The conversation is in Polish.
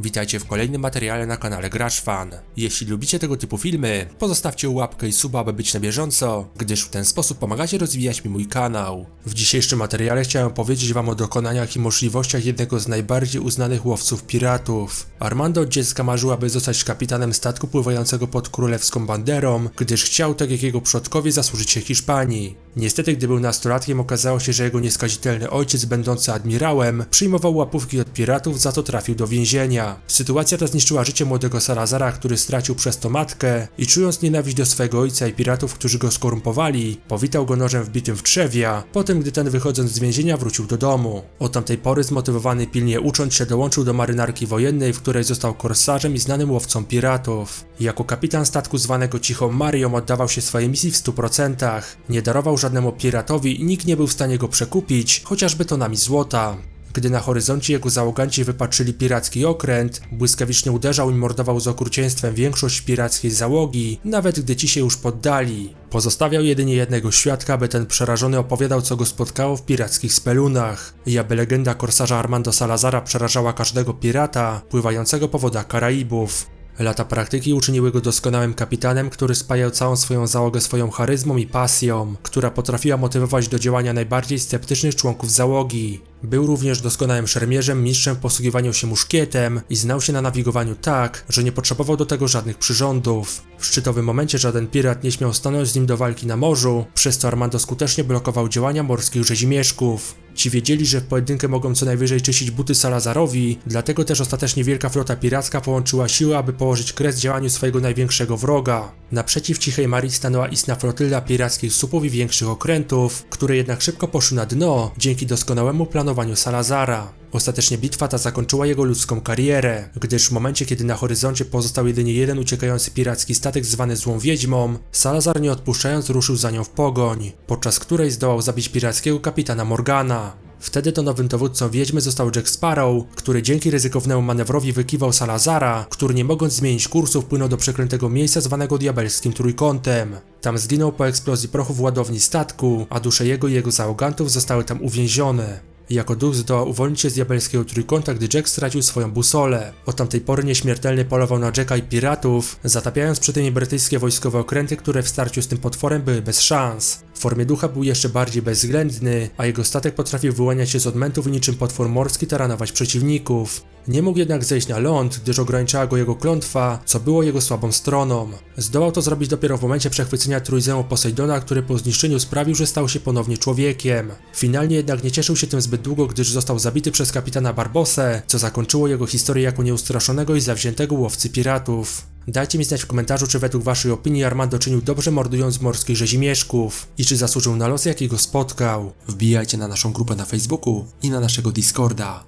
Witajcie w kolejnym materiale na kanale Gracz Fan. Jeśli lubicie tego typu filmy, pozostawcie łapkę i suba, aby być na bieżąco, gdyż w ten sposób pomagacie rozwijać mi mój kanał. W dzisiejszym materiale chciałem powiedzieć wam o dokonaniach i możliwościach jednego z najbardziej uznanych łowców piratów. Armando od dziecka marzył, aby zostać kapitanem statku pływającego pod królewską banderą, gdyż chciał, tak jak jego przodkowie, zasłużyć się Hiszpanii. Niestety, gdy był nastolatkiem, okazało się, że jego nieskazitelny ojciec, będący admirałem, przyjmował łapówki od piratów, za to trafił do więzienia. Sytuacja ta zniszczyła życie młodego Salazara, który stracił przez to matkę i czując nienawiść do swego ojca i piratów, którzy go skorumpowali, powitał go nożem wbitym w trzewia, potem gdy ten wychodząc z więzienia wrócił do domu. Od tamtej pory zmotywowany pilnie ucząc się dołączył do marynarki wojennej, w której został korsarzem i znanym łowcą piratów. Jako kapitan statku zwanego Cichą Marią oddawał się swojej misji w 100%. Nie darował żadnemu piratowi i nikt nie był w stanie go przekupić, chociażby tonami złota. Gdy na horyzoncie jego załoganci wypatrzyli piracki okręt, błyskawicznie uderzał i mordował z okrucieństwem większość pirackiej załogi, nawet gdy ci się już poddali. Pozostawiał jedynie jednego świadka, aby ten przerażony opowiadał co go spotkało w pirackich spelunach i aby legenda korsarza Armando Salazara przerażała każdego pirata pływającego po wodach Karaibów. Lata praktyki uczyniły go doskonałym kapitanem, który spajał całą swoją załogę swoją charyzmą i pasją, która potrafiła motywować do działania najbardziej sceptycznych członków załogi. Był również doskonałym szermierzem, mistrzem w posługiwaniu się muszkietem i znał się na nawigowaniu tak, że nie potrzebował do tego żadnych przyrządów. W szczytowym momencie żaden pirat nie śmiał stanąć z nim do walki na morzu, przez co Armando skutecznie blokował działania morskich rzezimieszków. Ci wiedzieli, że w pojedynkę mogą co najwyżej czyścić buty Salazarowi, dlatego też ostatecznie wielka flota piracka połączyła siły, aby położyć kres działaniu swojego największego wroga. Naprzeciw Cichej Marii stanęła istna flotylla pirackich supów i większych okrętów, które jednak szybko poszły na dno dzięki doskonałemu planowaniu Salazara. Ostatecznie bitwa ta zakończyła jego ludzką karierę, gdyż w momencie kiedy na horyzoncie pozostał jedynie jeden uciekający piracki statek zwany Złą Wiedźmą, Salazar nie odpuszczając ruszył za nią w pogoń, podczas której zdołał zabić pirackiego kapitana Morgana. Wtedy to nowym dowódcą wiedźmy został Jack Sparrow, który dzięki ryzykownemu manewrowi wykiwał Salazara, który nie mogąc zmienić kursu wpłynął do przeklętego miejsca zwanego diabelskim trójkątem. Tam zginął po eksplozji prochu w ładowni statku, a dusze jego i jego załogantów zostały tam uwięzione. Jako duch zdołał uwolnić się z diabelskiego trójkąta, gdy Jack stracił swoją busolę. Od tamtej pory nieśmiertelny polował na Jacka i piratów, zatapiając przy tym brytyjskie wojskowe okręty, które w starciu z tym potworem były bez szans. W formie ducha był jeszcze bardziej bezwzględny, a jego statek potrafił wyłaniać się z odmętów i niczym potwór morski taranować przeciwników. Nie mógł jednak zejść na ląd, gdyż ograniczała go jego klątwa, co było jego słabą stroną. Zdołał to zrobić dopiero w momencie przechwycenia trójzemu Posejdona, który po zniszczeniu sprawił, że stał się ponownie człowiekiem. Finalnie jednak nie cieszył się tym zbyt długo, gdyż został zabity przez kapitana Barbosę, co zakończyło jego historię jako nieustraszonego i zawziętego łowcy piratów. Dajcie mi znać w komentarzu, czy według waszej opinii Armando czynił dobrze mordując morskich rzezimieszków i czy zasłużył na los, jaki go spotkał. Wbijajcie na naszą grupę na Facebooku i na naszego Discorda.